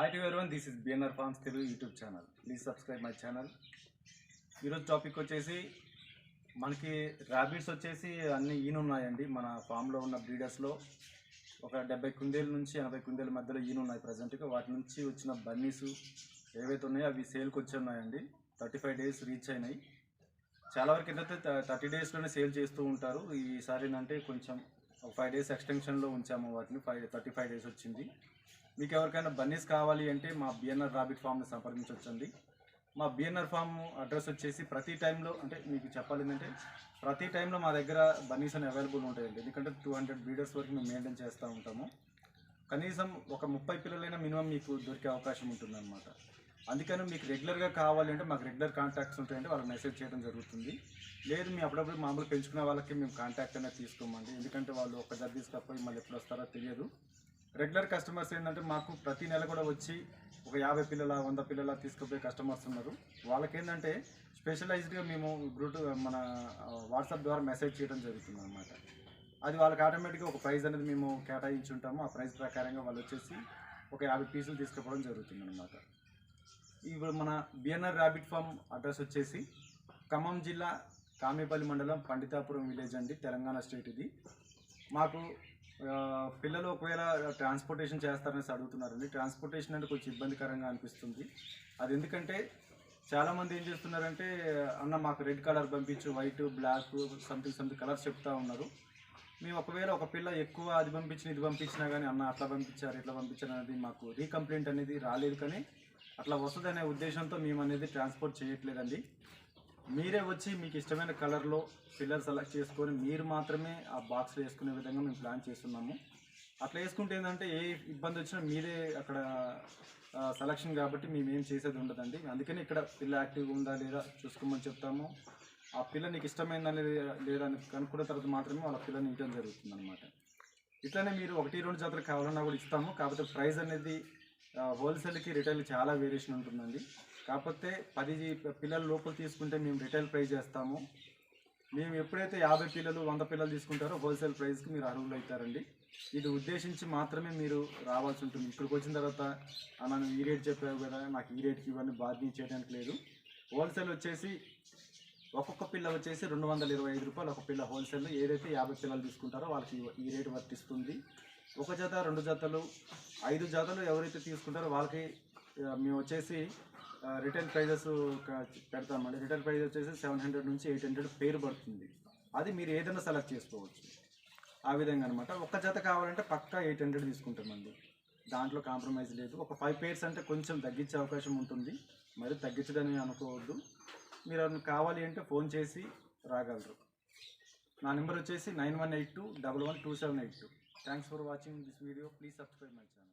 Hi to everyone this is BNR farms Telugu YouTube channel please subscribe my channel ఈరోజు topic వచ్చేసి మనకి rabbits వచ్చేసి అన్ని ఈనున్నాయండి. మన ఫామ్లో ఉన్న బ్రీడర్స్లో ఒక డెబ్బై కుందేల నుంచి ఎనభై కుందేల మధ్యలో ఈను ఉన్నాయి ప్రజెంట్గా వాటి నుంచి వచ్చిన బన్నీస్ ఏవైతే ఉన్నాయో అవి సేల్కి వచ్చి ఉన్నాయండి థర్టీ ఫైవ్ డేస్ రీచ్ అయినాయి. చాలా వరకు ఏంటంటే థర్టీ డేస్లోనే సేల్ చేస్తూ ఉంటారు. ఈసారి ఏంటంటే కొంచెం ఫైవ్ డేస్ ఎక్స్టెన్షన్లో ఉంచాము వాటిని. ఫైవ్ థర్టీ ఫైవ్ డేస్ వచ్చింది. మీకు ఎవరికైనా బన్నీస్ కావాలి అంటే మా బిఎన్ఆర్ రాబిట్ ఫామ్ని సంప్రదించవచ్చండి మా బిఎన్ఆర్ ఫామ్ అడ్రస్ వచ్చేసి ప్రతి టైంలో అంటే మీకు చెప్పాలి ఏంటంటే ప్రతి టైంలో మా దగ్గర బన్నీస్ అని అవైలబుల్ ఉంటాయండి. ఎందుకంటే టూ హండ్రెడ్ బ్రీడర్స్ వరకు మేము మెయింటైన్ చేస్తూ ఉంటాము. కనీసం ఒక ముప్పై పిల్లలైనా మినిమం మీకు దొరికే అవకాశం ఉంటుందన్నమాట. అందుకని మీకు రెగ్యులర్గా కావాలి అంటే మాకు రెగ్యులర్ కాంటాక్ట్స్ ఉంటాయంటే వాళ్ళకి మెసేజ్ చేయడం జరుగుతుంది. లేదు మీ అప్పుడప్పుడు మామూలు పెంచుకునే వాళ్ళకి మేము కాంటాక్ట్ అనేది తీసుకోమండి. ఎందుకంటే వాళ్ళు ఒక దగ్గర తీసుకపోయి మళ్ళీ ఎప్పుడు వస్తారో తెలియదు. రెగ్యులర్ కస్టమర్స్ ఏంటంటే మాకు ప్రతి నెల కూడా వచ్చి ఒక యాభై పిల్లల వంద పిల్లల తీసుకుపోయే కస్టమర్స్ ఉన్నారు. వాళ్ళకి ఏంటంటే స్పెషలైజ్డ్గా మేము గ్రూట్ మన వాట్సాప్ ద్వారా మెసేజ్ చేయడం జరుగుతుంది అనమాట అది వాళ్ళకి ఆటోమేటిక్గా ఒక ప్రైజ్ అనేది మేము కేటాయించి ఉంటాము ఆ ప్రైజ్ ప్రకారంగా వాళ్ళు వచ్చేసి ఒక యాభై పీసులు తీసుకుపోవడం జరుగుతుంది అనమాట ఇప్పుడు మన బిఎన్ఆర్ ర్యాబిట్ ఫామ్ అడ్రస్ వచ్చేసి ఖమ్మం జిల్లా కామేపల్లి మండలం పండితాపురం విలేజ్ అండి తెలంగాణ స్టేట్ ఇది. మాకు పిల్లలు ఒకవేళ ట్రాన్స్పోర్టేషన్ చేస్తారనేసి అడుగుతున్నారండి. ట్రాన్స్పోర్టేషన్ అంటే కొంచెం ఇబ్బందికరంగా అనిపిస్తుంది. అది ఎందుకంటే చాలామంది ఏం చేస్తున్నారంటే అన్న మాకు రెడ్ కలర్ పంపించు white black something something colours చెప్తా ఉన్నారు. మేము ఒకవేళ ఒక పిల్ల ఎక్కువ అది పంపించిన ఇది పంపించినా కానీ అన్న అట్లా పంపించారు ఇట్లా పంపించారు అనేది మాకు రీకంప్లైంట్ అనేది రాలేదు కానీ అట్లా వస్తుంది అనే ఉద్దేశంతో మేము అనేది ట్రాన్స్పోర్ట్ చేయట్లేదండి. మీరే వచ్చి మీకు ఇష్టమైన కలర్లో పిల్లర్ సెలెక్ట్ చేసుకొని మీరు మాత్రమే ఆ బాక్స్లో వేసుకునే విధంగా మేము ప్లాన్ చేస్తున్నాము. అట్లా వేసుకుంటే ఏంటంటే ఏ ఇబ్బంది వచ్చినా మీరే అక్కడ సెలక్షన్ కాబట్టి మేము చేసేది ఉండదండి. అందుకని ఇక్కడ పిల్ల యాక్టివ్గా ఉందా లేదా చూసుకోమని చెప్తాము. ఆ పిల్ల నీకు ఇష్టమైందా లేదా అని కనుక్కున్న తర్వాత మాత్రమే వాళ్ళ పిల్లని ఇవ్వడం జరుగుతుంది అనమాట ఇట్లానే మీరు ఒకటి రెండు జాతర కావాలన్నా కూడా ఇస్తాము. కాకపోతే ప్రైజ్ అనేది హోల్సేల్కి రిటైల్ చాలా వేరియేషన్ ఉంటుందండి. కాకపోతే పది పిల్లల లోపల తీసుకుంటే మేము రిటైల్ ప్రైస్ చేస్తాము. మేము ఎప్పుడైతే యాభై పిల్లలు వంద పిల్లలు తీసుకుంటారో హోల్సేల్ ప్రైస్కి మీరు అర్హులు అవుతారండి. ఇది ఉద్దేశించి మాత్రమే మీరు రావాల్సి ఉంటుంది. ఇక్కడికి వచ్చిన తర్వాత నన్ను ఈ రేట్ చెప్పావు కదా నాకు ఈ రేట్కి ఇవన్నీ బాధ్యం చేయడానికి లేదు. హోల్సేల్ వచ్చేసి ఒక్కొక్క పిల్ల వచ్చేసి రెండు వందల ఇరవై ఐదు రూపాయలు ఒక పిల్ల హోల్సేల్ ఏదైతే యాభై పిల్లలు తీసుకుంటారో వాళ్ళకి ఈ రేటు వర్తిస్తుంది. ఒక జత రెండు జతలు ఐదు జతలు ఎవరైతే తీసుకుంటారో వాళ్ళకి మేము వచ్చేసి రిటైల్ ప్రైజెస్ పెడతామండి రిటైల్ ప్రైజ్ వచ్చేసి సెవెన్ హండ్రెడ్ నుంచి ఎయిట్ హండ్రెడ్ పేరు పడుతుంది. అది మీరు ఏదైనా సెలెక్ట్ చేసుకోవచ్చు. ఆ విధంగా అనమాట ఒక్క జత కావాలంటే పక్కా ఎయిట్ హండ్రెడ్ తీసుకుంటామండి. దాంట్లో కాంప్రమైజ్ లేదు. ఒక ఫైవ్ పేర్స్ అంటే కొంచెం తగ్గించే అవకాశం ఉంటుంది. మరి తగ్గించడని అనుకోవద్దు. మీరు ఎవరిని కావాలి అంటే ఫోన్ చేసి రాగలరు. నా నెంబర్ వచ్చేసి nine one eight two double one two seven eight two. Thanks for watching this video. Please subscribe my channel.